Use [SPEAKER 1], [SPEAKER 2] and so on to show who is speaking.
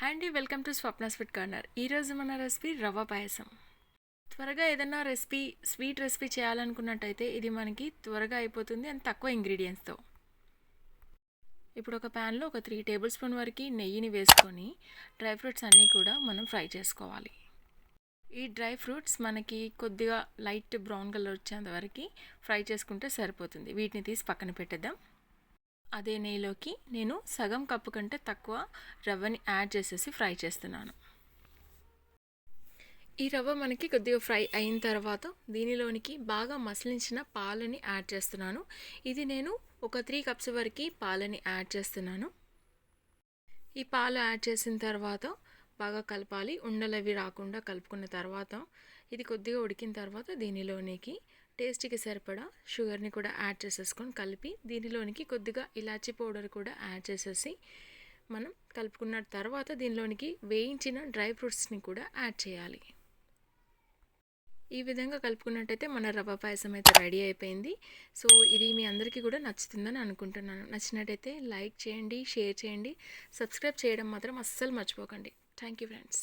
[SPEAKER 1] Handy welcome to Swapna sweet corner. ఈరోజు మన recipe రవ్వ పాయసం. త్వరగా ఏదైనా రెసిపీ స్వీట్ రెసిపీ చేయాలనుకున్నట్టయితే ఇది మనకి త్వరగా అయిపోతుంది అండ్ తక్కువ ఇంగ్రీడియంట్స్తో. ఇప్పుడు ఒక ప్యాన్లో ఒక త్రీ టేబుల్ స్పూన్ వరకు నెయ్యిని వేసుకొని డ్రై ఫ్రూట్స్ అన్నీ కూడా మనం ఫ్రై చేసుకోవాలి. ఈ డ్రై ఫ్రూట్స్ మనకి కొద్దిగా లైట్ బ్రౌన్ కలర్ వచ్చేంత వరకు ఫ్రై చేసుకుంటే సరిపోతుంది. వీటిని తీసి పక్కన పెట్టేద్దాం. అదే నెయ్యిలోకి నేను సగం కప్పు కంటే తక్కువ రవ్వని యాడ్ చేసేసి ఫ్రై చేస్తున్నాను. ఈ రవ్వ మనకి కొద్దిగా ఫ్రై అయిన తర్వాత దీనిలోనికి బాగా మసిలించిన పాలని యాడ్ చేస్తున్నాను. ఇది నేను ఒక త్రీ కప్స్ వరకు పాలని యాడ్ చేస్తున్నాను. ఈ పాలు యాడ్ చేసిన తర్వాత బాగా కలపాలి. ఉండలవి రాకుండా కలుపుకున్న తర్వాత ఇది కొద్దిగా ఉడికిన తర్వాత దీనిలోనికి టేస్ట్కి సరిపడా షుగర్ని కూడా యాడ్ చేసేసుకొని కలిపి దీనిలోనికి కొద్దిగా ఇలాచీ పౌడర్ కూడా యాడ్ చేసేసి మనం కలుపుకున్న తర్వాత దీనిలోనికి వేయించిన డ్రై ఫ్రూట్స్ని కూడా యాడ్ చేయాలి. ఈ విధంగా కలుపుకున్నట్టయితే మన రవ్వ పాయసం అయితే రెడీ అయిపోయింది. సో ఇది మీ అందరికీ కూడా నచ్చుతుందని అనుకుంటున్నాను. నచ్చినట్టయితే లైక్ చేయండి షేర్ చేయండి. సబ్స్క్రైబ్ చేయడం మాత్రం అస్సలు మర్చిపోకండి. Thank you friends.